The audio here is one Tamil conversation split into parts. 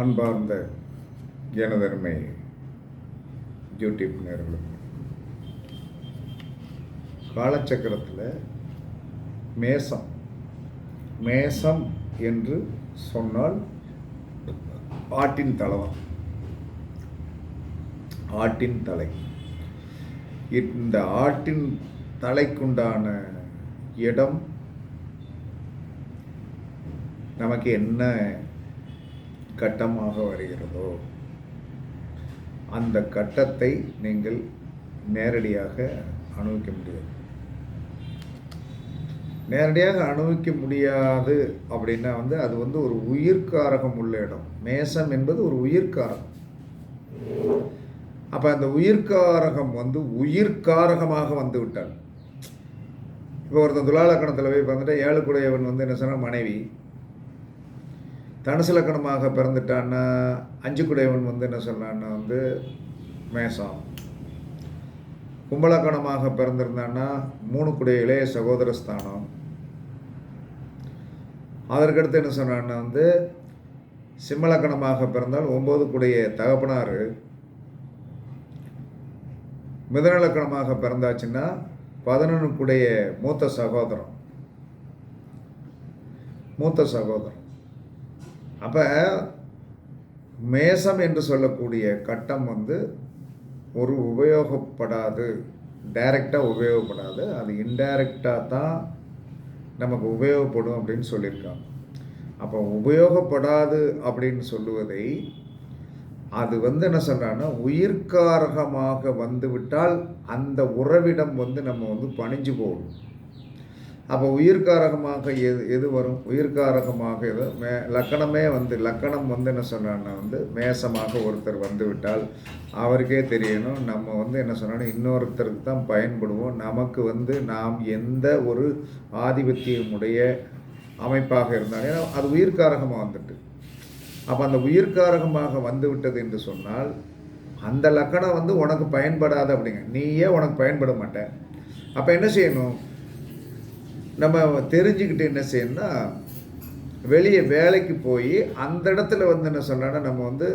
அன்பார்ந்த ஜனதர்மை யூடியூப் நேர்களும் காலச்சக்கரத்தில் மேசம். மேசம் என்று சொன்னால் ஆட்டின் தலைவன் ஆட்டின் தலை. இந்த ஆட்டின் தலைக்குண்டான இடம் நமக்கு என்ன கட்டமாக வருகிறதோ அந்த கட்டத்தை நீங்கள் நேரடியாக அனுபவிக்க முடியாது. நேரடியாக அனுபவிக்க முடியாது அப்படின்னா வந்து அது வந்து ஒரு உயிர்காரகம் உள்ள இடம். மேசம் என்பது ஒரு உயிர்காரகம் அப்போ அந்த உயிர்காரகம் வந்து உயிர்காரகமாக வந்து விட்டால் இப்போ ஒருத்தன் துலாலக்கணத்தில் போய் பார்த்துட்டா ஏழு குடையவன் வந்து என்ன சொன்னால் மனைவி தனுசு லக்கணமாக பிறந்துட்டான்னா அஞ்சு குடையவன் வந்து என்ன சொன்னான்னா வந்து மேசம். கும்பலக்கணமாக பிறந்திருந்தான்னா மூணு குடையிலே இளைய சகோதர ஸ்தானம் அதற்கடுத்து என்ன சொன்னான்னா வந்து சிம்மலக்கணமாக பிறந்தால் ஒம்பது குடைய தகப்பனார். மிதனலக்கணமாக பிறந்தாச்சுன்னா பதினொன்று குடைய மூத்த சகோதரம் மூத்த சகோதரம் அப்போ மேசம் என்று சொல்லக்கூடிய கட்டம் வந்து ஒரு உபயோகப்படாது டைரெக்டாக உபயோகப்படாது. அது இன்டைரக்டாக தான் நமக்கு உபயோகப்படும் அப்படின்னு சொல்லியிருக்காங்க. அப்போ உபயோகப்படாது அப்படின்னு சொல்லுவதை அது வந்து என்ன சொல்கிறான்னா உயிர்காரகமாக வந்துவிட்டால் அந்த உறவிடம் வந்து நம்ம வந்து பணிஞ்சு போகணும். அப்போ உயிர்காரகமாக எது எது வரும்? உயிர்காரகமாக எது? மே லக்கணமே வந்து லக்கணம் வந்து என்ன சொன்னான்னா வந்து மேசமாக ஒருத்தர் வந்து விட்டால் அவருக்கே தெரியணும். நம்ம வந்து என்ன சொன்னாலும் இன்னொருத்தருக்கு தான் பயன்படுவோம். நமக்கு வந்து நாம் எந்த ஒரு ஆதிபத்தியமுடைய அமைப்பாக இருந்தாலும் ஏன்னா அது உயிர்காரகமாக வந்துட்டு. அப்போ அந்த உயிர்காரகமாக வந்து விட்டது என்று சொன்னால் அந்த லக்கணம் வந்து உனக்கு பயன்படாது அப்படிங்க. நீயே உனக்கு பயன்பட மாட்டேன் அப்போ என்ன செய்யணும்? நம்ம தெரிஞ்சுக்கிட்டு என்ன செய்யணும்னா வெளியே வேலைக்கு போய் அந்த இடத்துல வந்து என்ன சொன்னோன்னா நம்ம வந்து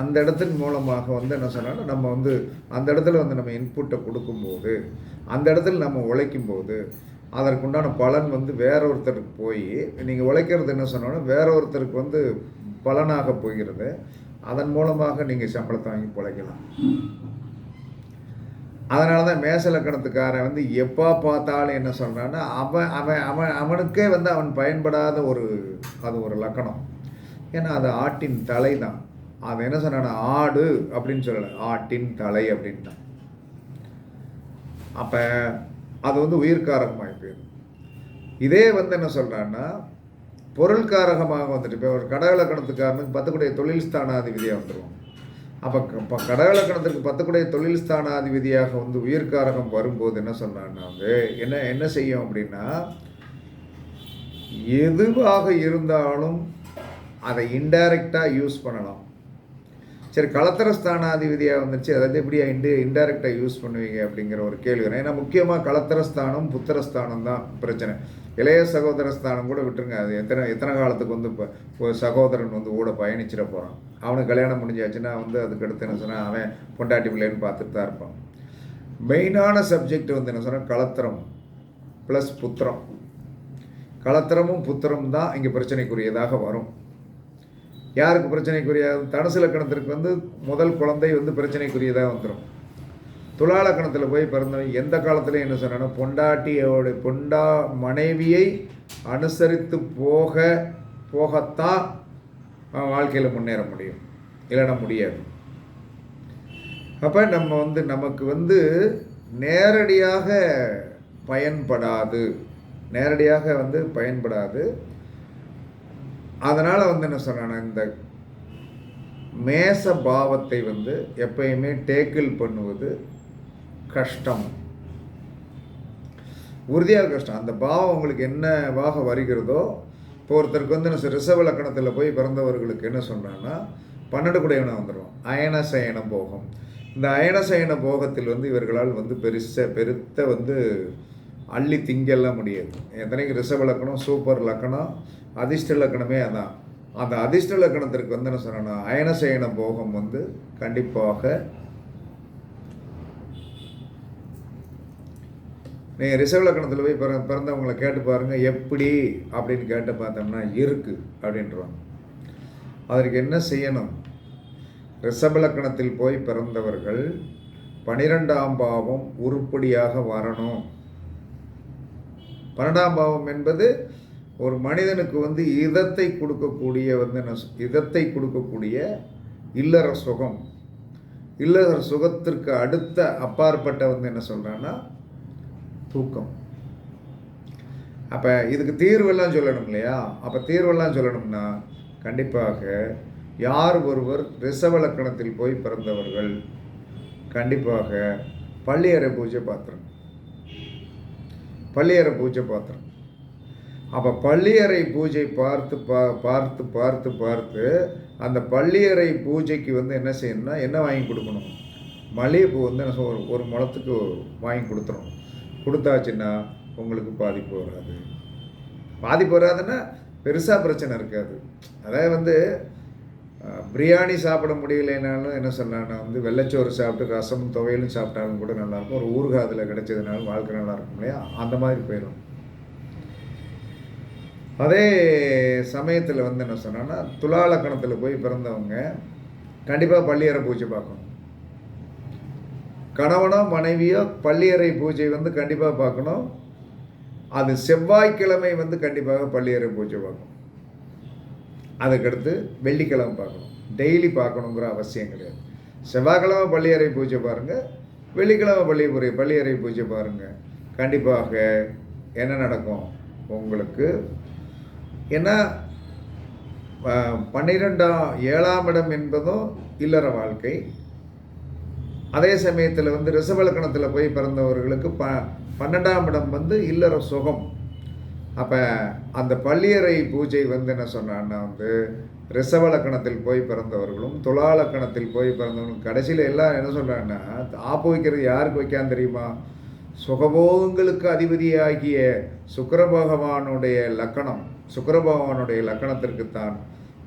அந்த இடத்தின் மூலமாக வந்து என்ன சொன்னோன்னா நம்ம வந்து அந்த இடத்துல வந்து நம்ம இன்புட்டை கொடுக்கும்போது அந்த இடத்துல நம்ம உழைக்கும் போது அதற்குண்டான பலன் வந்து வேற ஒருத்தருக்கு போய் நீங்கள் உழைக்கிறது என்ன சொன்னோன்னா வேற ஒருத்தருக்கு வந்து பலனாக போகிறது. அதன் மூலமாக நீங்கள் சம்பளத்தை வாங்கி பிழைக்கலாம் அதனால தான் மேசலக்கணத்துக்காரன் வந்து எப்போ பார்த்தாலும் என்ன சொல்கிறான்னா அவன் அவன் அவன் அவனுக்கே வந்து அவன் பயன்படாத ஒரு அது ஒரு லக்கணம். ஏன்னா அது ஆட்டின் தலை தான் அவன் என்ன சொன்னான்னா ஆடு அப்படின்னு சொல்லலை. ஆட்டின் தலை அப்படின்ட்டான். அப்போ அது வந்து உயிர்காரகமாகி போயிடும் இதே வந்து என்ன சொல்கிறான்னா பொருள்காரகமாக வந்துட்டு இப்போ ஒரு கடவுளக்கணத்துக்காரனுக்கு பத்துக்குடைய தொழில் ஸ்தானாதிபதியாக வந்துடும் அப்போ இப்போ கடகலக்கணத்திற்கு பத்துக்குடைய தொழில் ஸ்தானாதிபதியாக வந்து உயிர்காரகம் வரும்போது என்ன சொன்னான்னா வந்து என்ன என்ன செய்யும் அப்படின்னா எதுவாக இருந்தாலும் அதை இன்டைரக்டாக யூஸ் பண்ணலாம். சரி கலத்தர ஸ்தானாதிபதியாக வந்துச்சு அதாவது எப்படி இண்டு இன்டைரக்டாக யூஸ் பண்ணுவீங்க அப்படிங்கிற ஒரு கேள்வி ஏன்னா முக்கியமாக கலத்தரஸ்தானம் புத்திரஸ்தானம் தான் பிரச்சனை. இளைய சகோதர ஸ்தானம் கூட விட்டுருங்க. அது எத்தனை எத்தனை காலத்துக்கு வந்து இப்போ சகோதரன் வந்து கூட பயணிச்சிட போகிறான் அவனுக்கு கல்யாணம் முடிஞ்சாச்சுன்னா வந்து அதுக்கு அடுத்து என்ன சொன்னால் அவன் பொண்டாட்டி பிள்ளைன்னு பார்த்துட்டு தான் இருப்பான். மெயினான சப்ஜெக்ட் வந்து என்ன சொன்னால் கலத்திரம் ப்ளஸ் புத்திரம். கலத்திரமும் புத்திரம் தான் இங்கே பிரச்சனைக்குரியதாக வரும். யாருக்கு பிரச்சனைக்குரிய தனுசு லக்கணத்திற்கு வந்து முதல் குழந்தை வந்து பிரச்சனைக்குரியதாக வந்துடும் துலா லக்கணத்தில் போய் பிறந்தவன் எந்த காலத்துலையும் என்ன சொன்னா பொண்டாட்டியோட பொண்டா மனைவியை அனுசரித்து போக போகத்தான் வாழ்க்கையில் முன்னேற முடியும். இல்லைன்னா முடியாது. அப்போ நம்ம வந்து நமக்கு வந்து நேரடியாக பயன்படாது. நேரடியாக வந்து பயன்படாது. அதனால் வந்து என்ன சொன்னான இந்த மேச பாவத்தை வந்து எப்பயுமே டேக்கிள் பண்ணுவது கஷ்டம். உறுதியாக கஷ்டம். அந்த பாவம் உங்களுக்கு என்னவாக வருகிறதோ இப்போ ஒருத்தருக்கு வந்து என்ன ரிசவ லக்கணத்தில் போய் பிறந்தவர்களுக்கு என்ன சொல்கிறான்னா பன்னெண்டு குடையவனை வந்துடும் அயனசயன போகம். இந்த அயனசயன போகத்தில் வந்து இவர்களால் வந்து பெருச பெருத்த வந்து அள்ளி திங்கெல்லாம் முடியாது. எத்தனைக்கு ரிஷப லக்கணம் சூப்பர் லக்கணம் அதிர்ஷ்ட லக்கணமே அதான். அந்த அதிர்ஷ்ட லக்கணத்திற்கு வந்து என்ன சொன்னேன்னா அயனசயன போகம் வந்து கண்டிப்பாக நீங்கள் ரிசர்வ் லக்கணத்தில் போய் பிற பிறந்தவங்களை கேட்டு பாருங்கள் எப்படி அப்படின்னு கேட்டு பார்த்தோம்னா இருக்குது அப்படின்றாங்க. அதற்கு என்ன செய்யணும்? ரிஷப லக்கணத்தில் போய் பிறந்தவர்கள் பனிரெண்டாம் பாவம் உருப்படியாக வரணும். பன்னெண்டாம் பாவம் என்பது ஒரு மனிதனுக்கு வந்து இதத்தை கொடுக்கக்கூடிய வந்து என்ன சொ- இதத்தை கொடுக்கக்கூடிய இல்லற சுகம். இல்லற சுகத்திற்கு அடுத்த அப்பாற்பட்ட வந்து என்ன சொல்கிறான்னா தூக்கம். அப்போ இதுக்கு தீர்வெல்லாம் சொல்லணும் இல்லையா? அப்போ தீர்வெல்லாம் சொல்லணும்னா கண்டிப்பாக யார் ஒருவர் ரிசவலக்கணத்தில் போய் பிறந்தவர்கள் கண்டிப்பாக பள்ளியறை பூஜை பாத்திரம் பள்ளியறை பூஜை பாத்திரம். அப்போ பள்ளியறை பூஜை பார்த்து பா பார்த்து பார்த்து பார்த்து அந்த பள்ளியறை பூஜைக்கு வந்து என்ன செய்யணும்னா என்ன வாங்கி கொடுக்கணும்? மல்லிகைப்பூ வந்து என்ன ஒரு ஒரு முளத்துக்கு வாங்கி கொடுத்துரும் கொடுத்தாச்சுன்னா உங்களுக்கு பாதிப்பு வராது. பாதிப்பு வராதுன்னா பெருசாக பிரச்சனை இருக்காது. அதாவது வந்து பிரியாணி சாப்பிட முடியலைனாலும் என்ன சொன்னான்னா வந்து வெள்ளைச்சோறு சாப்பிட்டு ரசமும் துவையலும் சாப்பிட்டாலும் கூட நல்லாயிருக்கும். ஒரு ஊறுகாய் அதில் கிடைச்சதுனாலும் வாழ்க்கை நல்லாயிருக்கும் இல்லையா? அந்த மாதிரி போயிடும். அதே சமயத்தில் வந்து என்ன சொன்னான்னா துலாலக்கணத்தில் போய் பிறந்தவங்க கண்டிப்பாக பள்ளியறை பூஜை பார்க்கணும். கணவனோ மனைவியோ பள்ளியறை பூஜை வந்து கண்டிப்பாக பார்க்கணும். அது செவ்வாய்க்கிழமை வந்து கண்டிப்பாக பள்ளியறை பூஜை பார்க்கணும். அதுக்கடுத்து வெள்ளிக்கிழமை பார்க்கணும். டெய்லி பார்க்கணுங்கிற அவசியம் கிடையாது. செவ்வாய்க்கிழமை பள்ளியறை பூஜை பாருங்கள் வெள்ளிக்கிழமை பள்ளி பள்ளியறை பூஜை பாருங்கள் கண்டிப்பாக என்ன நடக்கும்? உங்களுக்கு ஏன்னா பன்னிரெண்டாம் ஏழாம் இடம் என்பதும் இல்லற வாழ்க்கை. அதே சமயத்தில் வந்து ரிசவலக்கணத்தில் போய் பிறந்தவர்களுக்கு ப பன்னெண்டாம் இடம் வந்து இல்லற சுகம். அப்போ அந்த பள்ளியறை பூஜை வந்து என்ன சொன்னான்னா வந்து ரிசவலக்கணத்தில் போய் பிறந்தவர்களும் துலாலக்கணத்தில் போய் பிறந்தவர்களும் கடைசியில் எல்லாம் என்ன சொல்கிறாங்கன்னா ஆப்பு வைக்கிறது யாருக்கு வைக்கான்னு தெரியுமா? சுகபோகங்களுக்கு அதிபதியாகிய சுக்கர பகவானுடைய லக்கணம் சுக்கர பகவானுடைய லக்கணத்திற்குத்தான்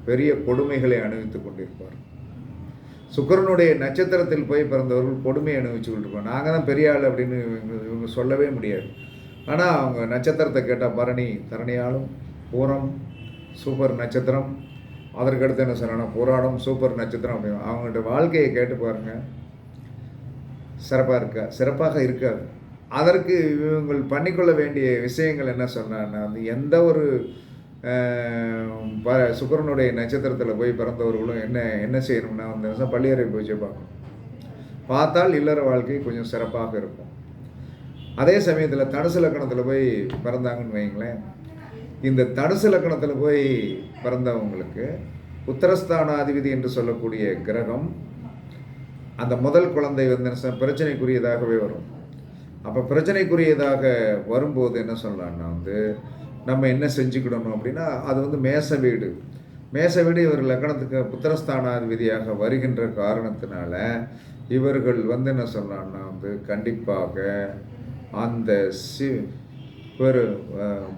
பெரிய கொடுமைகளை அணிவித்து கொண்டிருப்பார். சுக்கிரனுடைய நட்சத்திரத்தில் போய் பிறந்தவர்கள் கொடுமை அனுபவிச்சு கொண்டிருப்பார். நாங்கள் தான் பெரிய ஆள் அப்படின்னு இவங்க சொல்லவே முடியாது. ஆனால் அவங்க நட்சத்திரத்தை கேட்டால் பரணி தரணியாலும் பூரம் சூப்பர் நட்சத்திரம். அதற்கடுத்து என்ன சொல்லணும் போராடும் சூப்பர் நட்சத்திரம் அப்படின்னு. அவங்கள்ட்ட வாழ்க்கையை கேட்டு பாருங்கள் சிறப்பாக இருக்கா? சிறப்பாக இருக்காது. அதற்கு இவங்கள் பண்ணிக்கொள்ள வேண்டிய விஷயங்கள் என்ன சொன்னான்னா வந்து எந்த ஒரு ப சுக்கிரனுடைய நட்சத்திரத்தில் போய் பிறந்தவர்களும் என்ன என்ன செய்யணும்னா அந்த பள்ளியறை பூஜை பார்க்கணும். பார்த்தால் இல்லற வாழ்க்கை கொஞ்சம் சிறப்பாக இருக்கும். அதே சமயத்தில் தனுசு லக்கணத்தில் போய் பிறந்தாங்கன்னு வைங்களேன் இந்த தனுசு லக்கணத்தில் போய் பிறந்தவங்களுக்கு உத்தரஸ்தானாதிபதி என்று சொல்லக்கூடிய கிரகம் அந்த முதல் குழந்தை வந்து பிரச்சனைக்குரியதாகவே வரும். அப்போ பிரச்சனைக்குரியதாக வரும்போது என்ன சொல்லலாம்னா வந்து நம்ம என்ன செஞ்சுக்கிடணும் அப்படின்னா அது வந்து மேச வீடு. மேச வீடு இவர் லக்கணத்துக்கு புத்திரஸ்தானாதிபதியாக வருகின்ற காரணத்தினால இவர்கள் வந்து என்ன சொல்லலாம்னா வந்து கண்டிப்பாக அந்த சி ஒரு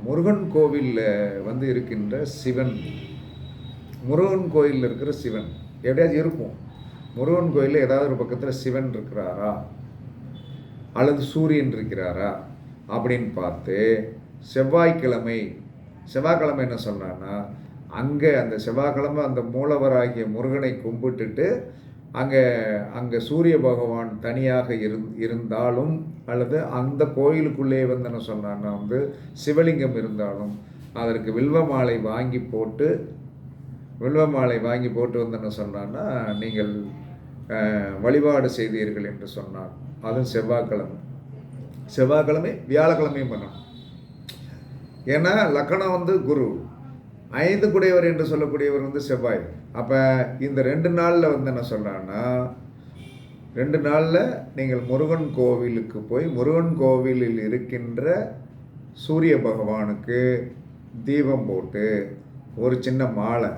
முருகன் கோவிலில் வந்து இருக்கின்ற சிவன். முருகன் கோயிலில் இருக்கிற சிவன். எப்படியாவது இருக்கும். முருகன் கோயிலில் ஏதாவது ஒரு பக்கத்தில் சிவன் இருக்கிறாரா? அல்லது சூரியன் இருக்கிறாரா? அப்படின்னு பார்த்து செவ்வாய்க்கிழமை செவ்வாய்க்கிழமை என்ன சொல்கிறான்னா அங்கே அந்த செவ்வாய்க்கிழமை அந்த மூலவராகிய முருகனை கும்பிட்டுட்டு அங்கே அங்கே சூரிய பகவான் தனியாக இருந் இருந்தாலும் அல்லது அந்த கோயிலுக்குள்ளே வந்து என்ன சொன்னான்னா வந்து சிவலிங்கம் இருந்தாலும் அதற்கு வில்வ மாலை வாங்கி போட்டு வில்வ மாலை வாங்கி போட்டு வந்து என்ன சொன்னான்னா நீங்கள் வழிபாடு செய்தீர்கள் என்று சொன்னார். அதுவும் செவ்வாய்க்கிழமை. செவ்வாய்க்கிழமை வியாழக்கிழமையும் பண்ணணும். ஏன்னா லக்கணம் வந்து குரு. ஐந்து குடையவர் என்று சொல்லக்கூடியவர் வந்து செவ்வாய். அப்போ இந்த ரெண்டு நாளில் வந்து என்ன சொல்கிறான்னா ரெண்டு நாளில் நீங்கள் முருகன் கோவிலுக்கு போய் முருகன் கோவிலில் இருக்கின்ற சூரிய பகவானுக்கு தீபம் போட்டு ஒரு சின்ன மாலை.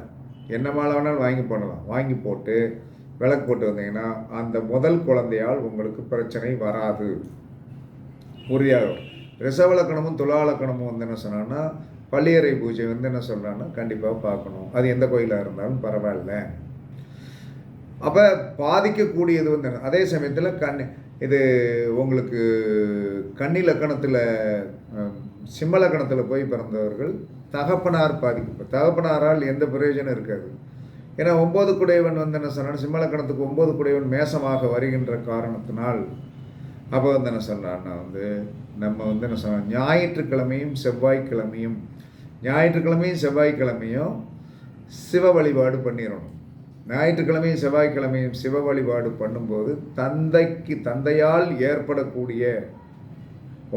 என்ன மாலை வேணாலும் வாங்கி போடலாம். வாங்கி போட்டு விளக்கு போட்டு வந்தீங்கன்னா அந்த முதல் குழந்தையால் உங்களுக்கு பிரச்சனை வராது. உறுதியாக ரிசவலக்கணமும் துலாலக்கணமும் வந்து என்ன சொன்னான்னா பள்ளியறை பூஜை வந்து என்ன சொல்கிறான்னா கண்டிப்பாக பார்க்கணும். அது எந்த கோயிலாக இருந்தாலும் பரவாயில்ல. அப்போ பாதிக்கக்கூடியது வந்து என்ன? அதே சமயத்தில் கண் இது உங்களுக்கு கன்னி லக்கணத்தில் சிம்ம லக்கணத்தில் போய் பிறந்தவர்கள் தகப்பனார் பாதிக்க தகப்பனாரால் எந்த பிரயோஜனம் இருக்காது. ஏன்னா ஒம்பது குடையவன் வந்து என்ன சொன்னான் சிம்ம லக்கணத்துக்கு ஒம்பது குடையவன் மேசமாக வருகின்ற காரணத்தினால் அப்போ வந்து என்ன சொல்கிறான்னா வந்து நம்ம வந்து என்ன சொல்கிறோம் ஞாயிற்றுக்கிழமையும் செவ்வாய்க்கிழமையும் ஞாயிற்றுக்கிழமையும் செவ்வாய்க்கிழமையும் சிவ வழிபாடு பண்ணிடணும். ஞாயிற்றுக்கிழமையும் செவ்வாய்க்கிழமையும் சிவ வழிபாடு பண்ணும்போது தந்தைக்கு தந்தையால் ஏற்படக்கூடிய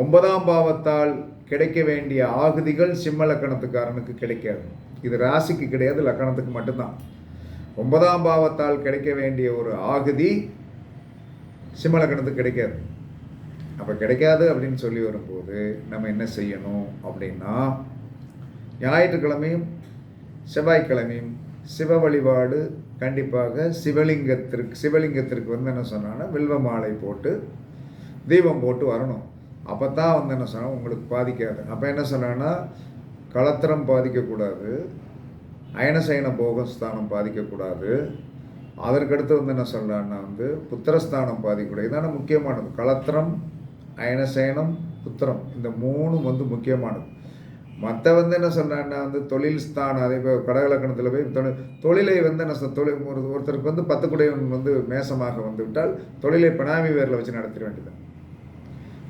ஒன்பதாம் பாவத்தால் கிடைக்க வேண்டிய ஆகுதிகள் சிம்ம லக்கணத்துக்காரனுக்கு கிடைக்காது. இது ராசிக்கு கிடையாது லக்கணத்துக்கு மட்டும்தான். ஒன்பதாம் பாவத்தால் கிடைக்க வேண்டிய ஒரு ஆகுதி சிம்ம லக்கணத்துக்கு கிடைக்காது. அப்போ கிடைக்காது அப்படின்னு சொல்லி வரும்போது நம்ம என்ன செய்யணும் அப்படின்னா ஞாயிற்றுக்கிழமையும் செவ்வாய்க்கிழமையும் சிவ வழிபாடு கண்டிப்பாக சிவலிங்கத்திற்கு சிவலிங்கத்திற்கு வந்து என்ன சொன்னான்னா வில்வ மாலை போட்டு தீபம் போட்டு வரணும். அப்போ தான் வந்து என்ன சொன்னால் உங்களுக்கு பாதிக்காது. அப்போ என்ன சொன்னான்னா களத்திரம் பாதிக்கக்கூடாது அயனசயன போகஸ்தானம் பாதிக்கக்கூடாது. அதற்கடுத்து வந்து என்ன சொல்கிறான்னா வந்து புத்திரஸ்தானம் பாதிக்கக்கூடாது. இதான முக்கியமானது. களத்திரம் அயனசயனம் புத்திரம் இந்த மூணும் வந்து முக்கியமானது. மற்ற வந்து என்ன சொன்னான்னா வந்து தொழில் ஸ்தானம் அதே போய் கடகலக்கணத்தில் போய் தொழில் தொழிலை வந்து என்ன சொல் தொழில் ஒரு ஒருத்தருக்கு வந்து பத்து குடையவன் வந்து மேசமாக வந்து விட்டால் தொழிலை பினாமி வேரில் வச்சு நடத்திட வேண்டியது.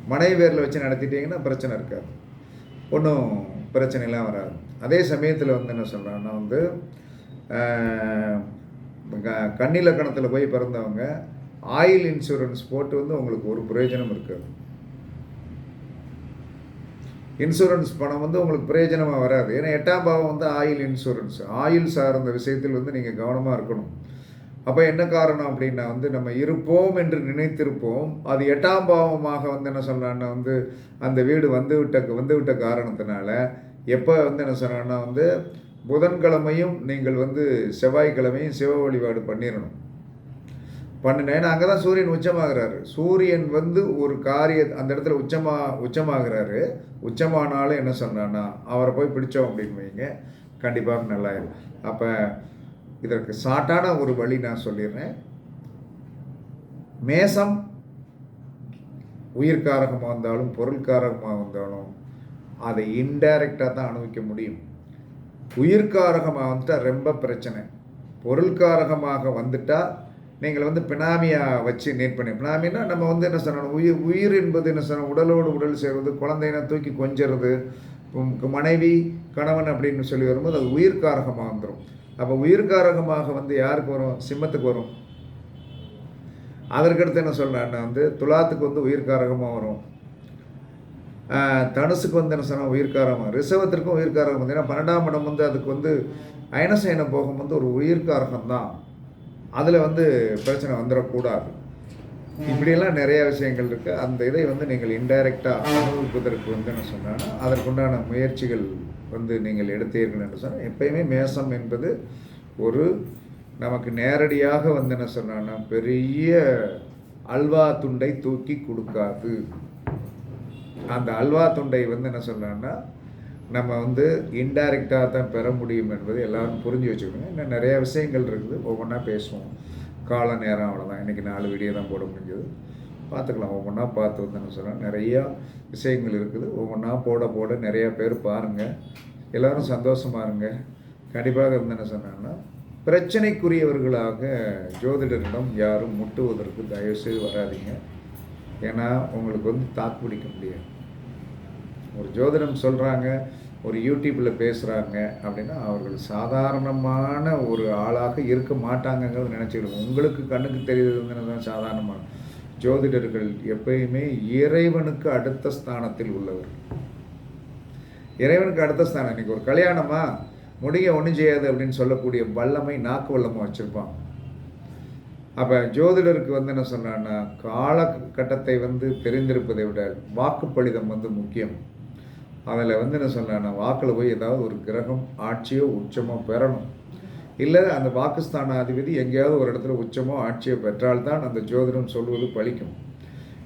மனைவி பேரில் வச்சு நடத்திட்டீங்கன்னா பிரச்சனை இருக்காது. ஒன்றும் பிரச்சனைலாம் வராது. அதே சமயத்தில் வந்து என்ன சொல்கிறான்னா வந்து கண்ணிலக்கணத்தில் க- போய் பிறந்தவங்க ஆயில் இன்சூரன்ஸ் போட்டு வந்து உங்களுக்கு ஒரு பிரயோஜனம் இருக்காது. இன்சூரன்ஸ் பணம் வந்து உங்களுக்கு பிரயோஜனமாக வராது. ஏன்னா எட்டாம் பாவம் வந்து ஆயில் இன்சூரன்ஸ் ஆயில் சார்ந்த விஷயத்தில் வந்து நீங்கள் கவனமாக இருக்கணும். அப்போ என்ன காரணம் அப்படின்னா வந்து நம்ம இருப்போம் என்று நினைத்திருப்போம். அது எட்டாம் பாவமாக வந்து என்ன சொல்கிறான்னா வந்து அந்த வீடு வந்து விட்ட வந்து விட்ட காரணத்தினால எப்போ வந்து என்ன சொல்கிறான்னா வந்து புதன்கிழமையும் நீங்கள் வந்து செவ்வாய்க்கிழமையும் சிவ வழிபாடு பண்ணிடணும் பண்ணினேன் ஏன்னா அங்கே தான் சூரியன் உச்சமாகிறாரு. சூரியன் வந்து ஒரு காரிய அந்த இடத்துல உச்சமா உச்சமாகிறாரு. உச்சமானாலும் என்ன சொன்னான்னா அவரை போய் பிடிச்சோம் அப்படின்னு வைங்க. கண்டிப்பாக நல்லாயிரும். அப்போ இதற்கு சாட்டான ஒரு வழி நான் சொல்லிடுறேன். மேசம் உயிர்காரகமாக இருந்தாலும் பொருள்காரகமாக இருந்தாலும் அதை இன்டைரக்டாக தான் அனுபவிக்க முடியும். உயிர்காரகமாக வந்துட்டால் ரொம்ப பிரச்சனை. பொருள்காரகமாக வந்துட்டால் நீங்கள் வந்து பினாமியாக வச்சு நீட் பண்ணி பினாமின்னா நம்ம வந்து என்ன சொல்லணும் உயிர் உயிர் என்பது என்ன சொல்லணும் உடலோடு உடல் சேர்வது குழந்தைனை தூக்கி கொஞ்சிறது மனைவி கணவன் அப்படின்னு சொல்லி வரும்போது அது உயிர்காரகமாக வந்துடும் அப்போ உயிர்காரகமாக வந்து யாருக்கு வரும்? சிம்மத்துக்கு வரும். அதற்கடுத்து என்ன சொல்கிறேன்னா வந்து துலாத்துக்கு வந்து உயிர்காரகமாக வரும். தனுசுக்கு வந்து என்ன சொன்னால் உயிர்காரகம் ரிசவத்திற்கும் உயிர்காரகம் வந்து ஏன்னா பன்னெண்டாம் இடம் வந்து அதுக்கு வந்து அயனசயன போகம் வந்து ஒரு உயிர்காரகம் தான் அதில் வந்து பிரச்சனை வந்துடக்கூடாது இப்படியெல்லாம் நிறைய விஷயங்கள் இருக்குது அந்த இதை வந்து நீங்கள் இன்டைரக்டாக அனுபவிப்பதற்கு வந்து என்ன சொன்னால் அதற்குண்டான முயற்சிகள் வந்து நீங்கள் எடுத்தீர்கள் என்று சொன்னால் எப்பயுமே மேசம் என்பது ஒரு நமக்கு நேரடியாக வந்து என்ன சொன்னான்னா பெரிய அல்வா துண்டை தூக்கி கொடுக்காது. அந்த அல்வா துண்டை வந்து என்ன சொல்கிறான்னா நம்ம வந்து இன்டைரக்டாக தான் பெற முடியும் என்பதை எல்லாரும் புரிஞ்சு வச்சுக்கணும். இன்னும் நிறைய விஷயங்கள் இருக்குது. ஒவ்வொன்றா பேசுவோம். கால நேரம் அவ்வளோதான் இன்றைக்கி நாலு வீடியோ தான் போட முடிஞ்சது. பார்த்துக்கலாம். ஒவ்வொன்றா பார்த்து வந்தேன்னு என்ன சொல்கிறேன் நிறையா விஷயங்கள் இருக்குது. ஒவ்வொன்றா போட போட நிறையா பேர் பாருங்கள் எல்லோரும் சந்தோஷமா இருங்க. கண்டிப்பாக இருந்தேன்னு என்ன சொன்னாங்கன்னா பிரச்சனைக்குரியவர்களாக ஜோதிடரிடம் யாரும் முட்டுவதற்கு தயவுசெய்து வராதீங்க. ஏன்னா உங்களுக்கு வந்து தாக்கு பிடிக்க முடியாது. ஒரு ஜோதிடம் சொல்கிறாங்க ஒரு யூடியூப்பில் பேசுகிறாங்க அப்படின்னா அவர்கள் சாதாரணமான ஒரு ஆளாக இருக்க மாட்டாங்கங்கிறத நினச்சிக்கிடும் உங்களுக்கு கண்ணுக்கு தெரியுதுன்னு தான் சாதாரணமான ஜோதிடர்கள் எப்பயுமே இறைவனுக்கு அடுத்த ஸ்தானத்தில் உள்ளவர். இறைவனுக்கு அடுத்த ஸ்தானம். இன்னைக்கு ஒரு கல்யாணமா? முடிய ஒன்றும் செய்யாது அப்படின்னு சொல்லக்கூடிய வல்லமை நாக்கு வல்லமை வச்சுருப்பான். அப்போ ஜோதிடருக்கு வந்து என்ன சொன்னான்னா காலகட்டத்தை வந்து தெரிந்திருப்பதை விட வாக்குப்பளிதம் வந்து முக்கியம். அதில் வந்து என்ன சொன்னான்னா வாக்கில் போய் ஏதாவது ஒரு கிரகம் ஆட்சியோ உச்சமோ பெறணும். இல்லை அந்த பாகிஸ்தானாதிபதி எங்கேயாவது ஒரு இடத்துல உச்சமோ ஆட்சியோ பெற்றால்தான் அந்த ஜோதிடம் சொல்வது பலிக்கும்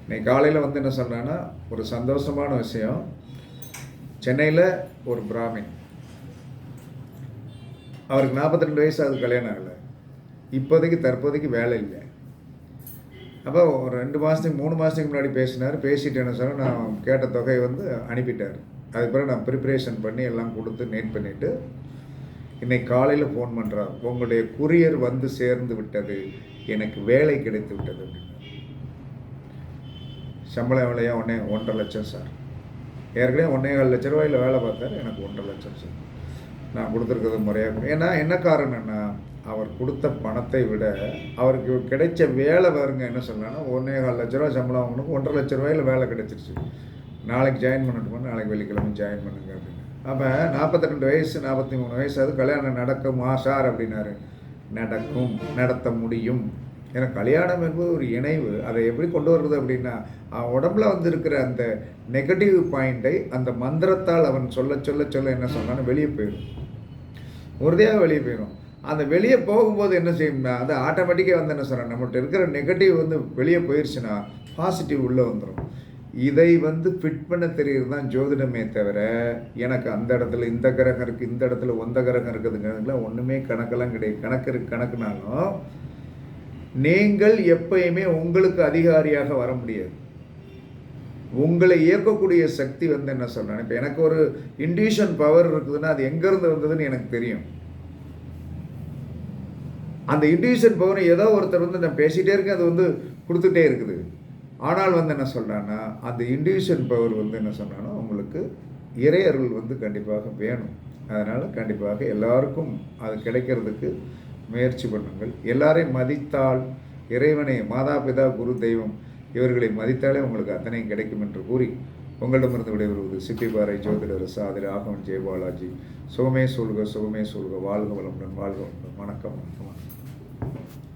இன்னைக்கு காலையில் வந்து என்ன சொன்னான்னா ஒரு சந்தோஷமான விஷயம். சென்னையில் ஒரு பிராமின். அவருக்கு 42 ரெண்டு வயசு அது கல்யாணம் ஆகலை. இப்போதைக்கு தற்போதைக்கு வேலை இல்லை. அப்போ ஒரு ரெண்டு மாதத்துக்கு மூணு மாதத்துக்கு முன்னாடி பேசினார். பேசிட்டு என்ன சொன்னால் நான் கேட்ட தொகையை வந்து அனுப்பிட்டார். அதுக்கு பிறகு நான் ப்ரிப்பரேஷன் பண்ணி எல்லாம் கொடுத்து நேட் பண்ணிவிட்டு இன்னைக்கு காலையில் ஃபோன் பண்ணுறாள் உங்களுடைய குரியர் வந்து சேர்ந்து விட்டது எனக்கு வேலை கிடைத்து விட்டது. சம்பளம் எவ்வளையா ஒன்றே ஒன்றரை லட்சம் சார் ஏற்கனவே ஒன்றே கால் லட்ச ரூபாயில் வேலை பார்த்தாரு எனக்கு ஒன்றரை லட்சம் சார் நான் கொடுத்துருக்கிறது முறையாக ஏன்னா என்ன காரணம்னா அவர் கொடுத்த பணத்தை விட அவருக்கு கிடைச்ச வேலை பாருங்க என்ன சொல்லலாம்னா ஒன்றே கால் லட்ச ரூபா சம்பளம் வாங்கணும் ஒன்றரை லட்ச ரூபாயில் வேலை கிடைச்சிருச்சு. நாளைக்கு ஜாயின் பண்ணட்டுமா? நாளைக்கு வெள்ளிக்கிழமை ஜாயின் பண்ணுங்க அப்படின்னு. அப்போ நாற்பத்தி ரெண்டு வயசு நாற்பத்தி மூணு வயசு அது கல்யாணம் நடக்குமா சார் அப்படின்னாரு. நடக்கும் நடத்த முடியும். ஏன்னா கல்யாணம் என்பது ஒரு இணைவு. அதை எப்படி கொண்டு வர்றது அப்படின்னா அவன் உடம்புல வந்திருக்கிற அந்த நெகட்டிவ் பாயிண்ட்டை அந்த மந்திரத்தால் அவன் சொல்ல சொல்ல சொல்ல என்ன சொன்னான்னு வெளியே போயிடும். உறுதியாக வெளியே போயிடும். அந்த வெளியே போகும்போது என்ன செய்யும்னா அது ஆட்டோமேட்டிக்காக வந்து என்ன சொல்கிறேன் நம்மகிட்ட இருக்கிற நெகட்டிவ் வந்து வெளியே போயிடுச்சுன்னா பாசிட்டிவ் உள்ளே வந்துடும் இதை வந்து ஃபிட் பண்ண தெரியுறது தான் ஜோதிடமே தவிர எனக்கு அந்த இடத்துல இந்த கிரகம் இருக்குது இந்த இடத்துல ஒந்த கிரகம் இருக்குதுங்கிறதுலாம் ஒன்றுமே கணக்கெல்லாம் கிடையாது. கணக்கு இருக்கு கணக்குனாலும் நீங்கள் எப்பயுமே உங்களுக்கு அதிகாரியாக வர முடியாது. உங்களை இயக்கக்கூடிய சக்தி வந்து என்ன சொல்கிறேன் இப்போ எனக்கு ஒரு இன்டியூஷன் பவர் இருக்குதுன்னா அது எங்கேருந்து வந்ததுன்னு எனக்கு தெரியும். அந்த இன்டியூஷன் பவர் ஏதோ ஒருத்தர் வந்து நான் பேசிகிட்டே இருக்கேன் அது வந்து கொடுத்துட்டே இருக்குது. ஆனால் வந்து என்ன சொல்கிறான்னா அந்த இண்டிவிஜுவல் பவர் வந்து என்ன சொன்னான்னா உங்களுக்கு இறையருள் வந்து கண்டிப்பாக வேணும். அதனால் கண்டிப்பாக எல்லாருக்கும் அது கிடைக்கிறதுக்கு முயற்சி பண்ணுங்கள். எல்லாரையும் மதித்தால் இறைவனை மாதா பிதா குரு தெய்வம் இவர்களை மதித்தாலே உங்களுக்கு அத்தனையும் கிடைக்கும் என்று கூறி உங்களிடமிருந்து விடைபெறுவது சிப்பிபாறை ஜோதிடர் சாதிர ஆகவன் ஜெயபாலாஜி சுகமே சொல்க சுகமே சொல்க வாழ்க வளமுடன் வாழ்க வளமுடன். வணக்கம் வணக்கம் வணக்கம்.